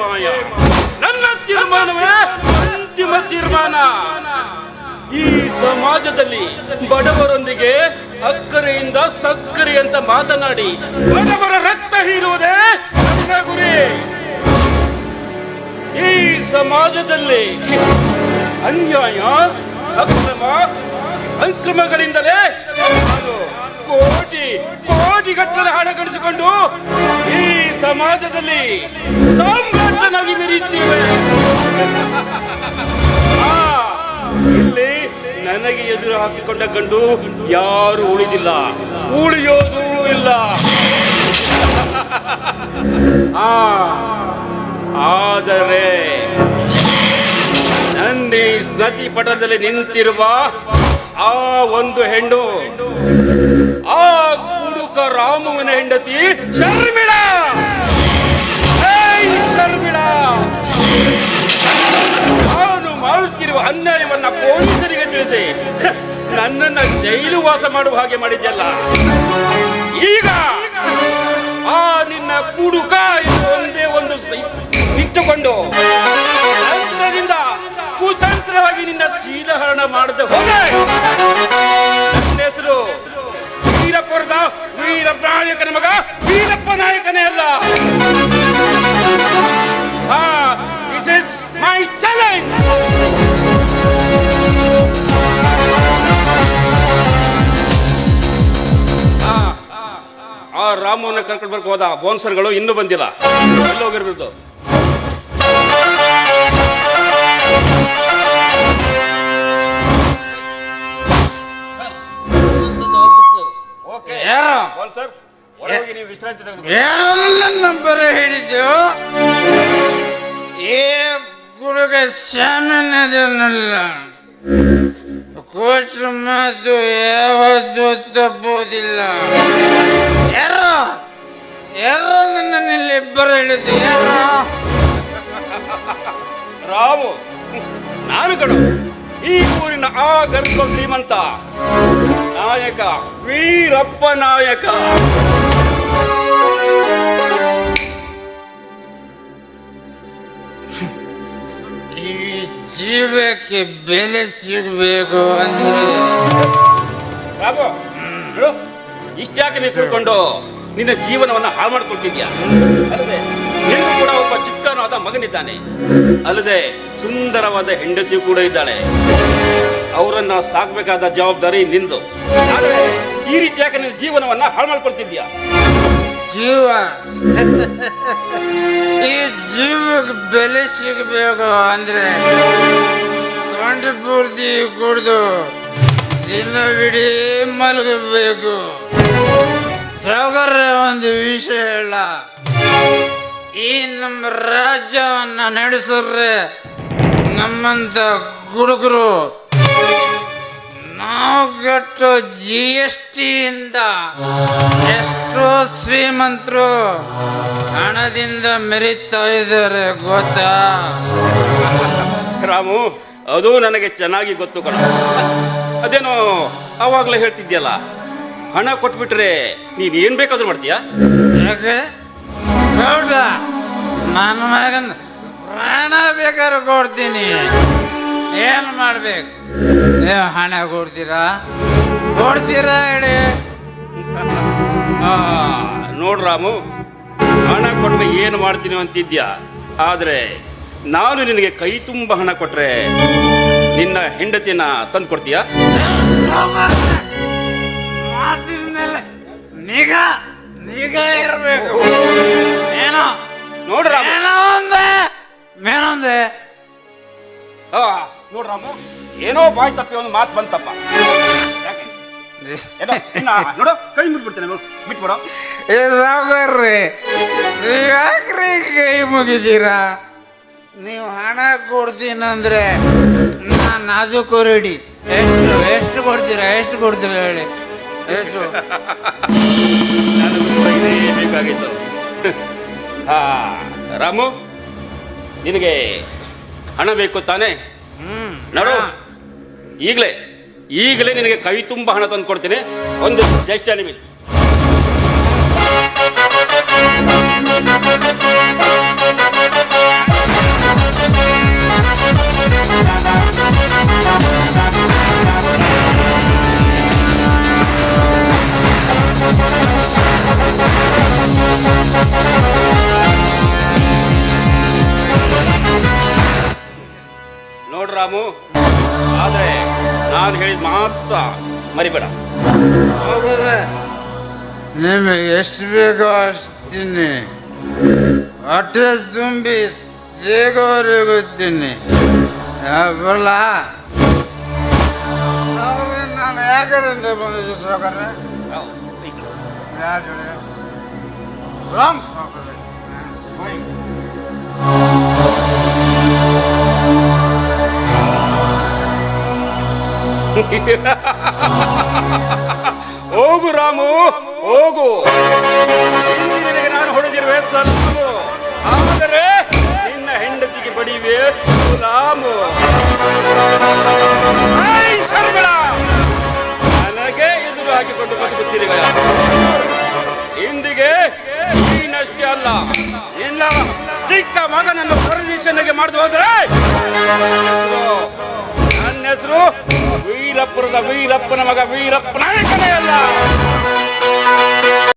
ಮಾಯ. ನನ್ನ ತೀರ್ಮಾನವೇ ಅಂತಿಮ ತೀರ್ಮಾನ. ಈ ಸಮಾಜದಲ್ಲಿ ಬಡವರೊಂದಿಗೆ ಅಕ್ಕರೆಯಿಂದ ಸಕ್ಕರೆ ಅಂತ ಮಾತನಾಡಿ ಬಡವರ ರಕ್ತ ಹೀರುವುದೇ ನನ್ನ ಗುರಿ. ಈ ಸಮಾಜದಲ್ಲಿ ಅನ್ಯಾಯ, ಅಕ್ರಮ, ಅಕ್ರಮಗಳಿಂದಲೇ ಕೋಟಿ ಕೋಟಿ ಗಟ್ಟಲೆ ಹಣ ಗಳಿಸಿಕೊಂಡು ಈ ಸಮಾಜದಲ್ಲಿ ಸಾಮ್ರಾಜ್ಯನಾಗಿ ಮೆರೆಯುತ್ತೇವೆ. ಇಲ್ಲಿ ನನಗೆ ಎದುರು ಹಾಕಿಕೊಂಡ ಗಂಡು ಯಾರು ಉಳಿದಿಲ್ಲ. ಉಳಿಯೋದು ಇಲ್ಲ. ಆದರೆ ನಂದಿ ನದಿ ಪಟದಲ್ಲಿ ನಿಂತಿರುವ ಆ ಒಂದು ಹೆಣ್ಣು, ಆ ಕುಡುಕ ರಾಮುವಿನ ಹೆಂಡತಿ ಶರ್ಮಿಳ ನನ್ನನ್ನ ಜೈಲು ವಾಸ ಮಾಡುವ ಹಾಗೆ ಮಾಡಿದ್ಯಲ್ಲ? ಈಗ ಆ ನಿನ್ನ ಕುಡುಕ ಒಂದೇ ಒಂದು ಇಟ್ಟುಕೊಂಡು ಕುತಂತ್ರವಾಗಿ ನಿನ್ನ ಶೀಲಹರಣ ಮಾಡದೆ ಹೋಗ. ಆ ರಾಮವನ್ನ ಕರ್ಕೊಂಡು ಬರ್ಕ ಹೋದ. ಬೋನ್ಸರ್ಗಳು ಇನ್ನೂ ಬಂದಿಲ್ಲ. ಎಲ್ಲ ಹೋಗಿರ್ಬಿಡ್ತು? ಬೋನ್ಸರ್ ಒಳಗೋಗಿ ನೀವು ವಿಶ್ರಾಂತಿ ತೆಗೆದುಕೊಳ್ಳಿ. ಏನಲ್ಲ ನಂಬರ್ ಹೇಳಿದ್ದು ಈ ಗುಡುಗ ಶಾಮನದಲ್ಲ ಕೋಟ್ರ ಮಾತು ಯಾವತ್ತೂ ತಪ್ಪುವುದಿಲ್ಲ ಯಾರೋ ನನ್ನನ್ನು ಇಲ್ಲಿ ಇಬ್ಬರು ಹೇಳಿದ್ದು ಯಾರೋ ರಾಮು ನಾನು ಕಡು ಈ ಊರಿನ ಆ ಗರ್ಭ ಶ್ರೀಮಂತ ನಾಯಕ ವೀರಪ್ಪ ನಾಯಕ ಈ ಜೀವಕ್ಕೆ ಬೆಲೆ ಸಿಗಬೇಕು ಅಂದ್ರೆ ರಾಮು ನೋಡು ಇಷ್ಟ್ಯಾಕೆ ನೀವು ತಿಳ್ಕೊಂಡು ನಿನ್ನ ಜೀವನವನ್ನ ಹಾಳು ಮಾಡ್ಕೊಳ್ತಿದ್ಯಾ? ಅಲ್ಲದೆ ಹೆಣ್ಣು ಕೂಡ ಒಬ್ಬ ಚಿಕ್ಕನಾದ ಮಗನಿದ್ದಾನೆ. ಅಲ್ಲದೆ, ಸುಂದರವಾದ ಹೆಂಡತಿ ಕೂಡ ಇದ್ದಾಳೆ. ಅವರನ್ನ ಸಾಕಬೇಕಾದ ಜವಾಬ್ದಾರಿ ನಿಂದು. ಆದರೆ, ಈ ರೀತಿ ಯಾಕೆ ನಿನ್ನ ಜೀವನವನ್ನ ಹಾಳು ಮಾಡ್ಕೊಳ್ತಿದ್ಯಾ? ಜೀವ. ಈ ಜೀವಕ್ಕೆ ಬೆಲೆ ಸಿಗಬೇಕು ಅಂದ್ರೆ ಗಂಟು ಕುಡಿದು ಇನ್ನು ದಿನವಿಡೀ ಮಲಗಬೇಕು. ಸೌಕರ್ಯ ಒಂದು ವಿಷಯ ಇಲ್ಲ ಈ ನಮ್ಮ ರಾಜ್ಯವನ್ನ ನಡೆಸಿದ್ರೆ ನಮ್ಮಂತ ಹುಡುಗರು ನಾವು ಕಟ್ಟೋ ಜಿ ಎಸ್ ಟಿಯಿಂದ ಎಷ್ಟೋ ಶ್ರೀಮಂತರು ಹಣದಿಂದ ಮೆರೀತಾ ಇದ್ದಾರೆ, ಗೊತ್ತಾ? ರಾಮು, ಅದು ನನಗೆ ಚೆನ್ನಾಗಿ ಗೊತ್ತು ಕಣ. ಅದೇನೋ ಅವಾಗ್ಲೇ ಹೇಳ್ತಿದ್ಯಲ್ಲ? ಹಣ ಕೊಟ್ಬಿಟ್ರೆ ನೀನ್ ಏನ್ ಬೇಕಾದ್ರೂ ಮಾಡ್ತೀಯಾ? ಯಾಕೆ? ಗೌಡ ನನ್ನ ಮಗನ ಪ್ರಾಣ ಬೇಕಾದ್ರೆ ಕೊಡ್ತೀನಿ. ಏನು ಮಾಡ್ಬೇಕು? ನೀವು ಹಣ ಕೊಡ್ತೀರಾ? ಕೊಡ್ತೀರಾ ಹೇಳಿ? ನೋಡ್ ರಾಮು ಹಣ ಕೊಟ್ಟರೆ ಏನು ಮಾಡ್ತೀನಿ ಅಂತಿದ್ಯಾ? ಆದ್ರೆ ನಾನು ನಿನಗೆ ಕೈ ತುಂಬ ಹಣ ಕೊಟ್ರೆ ನಿನ್ನ ಹೆಂಡತಿನ ತಂದು ಕೊಡ್ತೀಯಾ ನಿಗಾ ನಿಗಾ ಇರಬೇಕು. ಏನೋ ನೋಡ್ರ ಏನೋ ಒಂದೆ ಮೇನೊಂದೆ ನೋಡ್ರಮ್ಮ ನೋಡ್ ರಾಮು. ಏನೋ ಬಾಯ್ ತಪ್ಪಿ ಒಂದು ಮಾತು ಬಂತಪ್ಪ. ನೋಡು ಕೈ ಬಿಟ್ಬಿಡು. ಸಾವುಕಾರ್ರಿ ಯಾಕ್ರಿ ಕೈ ಮುಗಿದೀರಾ? ನೀವು ಹಣ ಕೊಡ್ತೀನಂದ್ರೆ ನಾನು ಅದಕ್ಕೂ ಕೊರಡಿ ಎಷ್ಟು ಎಷ್ಟು ಕೊಡ್ತೀರಾ? ಎಷ್ಟು ಕೊಡ್ತೀರಾ ಹೇಳಿ. ಎಷ್ಟು ಬೇಕಾಗಿತ್ತು. ಹಾ ರಾಮು ನಿನಗೆ ಹಣ ಬೇಕು ತಾನೆ? ನೋಡು ಈಗಲೇ ಈಗಲೇ ನಿನಗೆ ಕೈ ತುಂಬ ಹಣ ತಂದು ಕೊಡ್ತೀನಿ. ಒಂದು ಜಸ್ಟ್ ನಿಮಿಟ್ ರಾಮು. ಆದ್ರೆ ನಾನು ಹೇಳಿದ ಮಾತ್ರ ಮರಿಬೇಡ. ನಿಮಗೆ ಎಷ್ಟು ಬೇಕೋ ಅಷ್ಟಿನಿ ಹೊಟ್ಟೆ ತುಂಬಿ ದೇಗೋವರೆಗೂ ತಿನ್ನಿ ಬರಲ್ಲ ನಾನು ಯಾಕರಿಂದ ಬಂದಿದ್ದು ಜೋಡಿ? ರಾಮ್ ಸಾವ್ಕಾರ್ರೆ. ಹೋಗು ರಾಮು, ಹೋಗು. ನಾನು ಹೊಡೆದಿರುವೆ ಸಲ್ಲು ಆದರೆ ನಿನ್ನ ಹೆಂಡತಿಗೆ ಬಡಿವೆ ರಾಮು! ನನಗೆ ಎದುರು ಹಾಕಿಕೊಂಡು ಬದುಕುತ್ತಿರುವ ಇಂದಿಗೆ ನೀನಷ್ಟೇ ಅಲ್ಲ ಇಲ್ಲ ಚಿಕ್ಕ ಮಗನನ್ನು ಪರದೇಶನಿಗೆ ಮಾಡಿದು ಹೋದ್ರೆ? ನನ್ನ ಹೆಸರು ವೀರಪ್ಪುರದ ವೀರಪ್ಪನ ಮಗ ವೀರಪ್ಪ ನಾಯಕನೇ ಅಲ್ಲ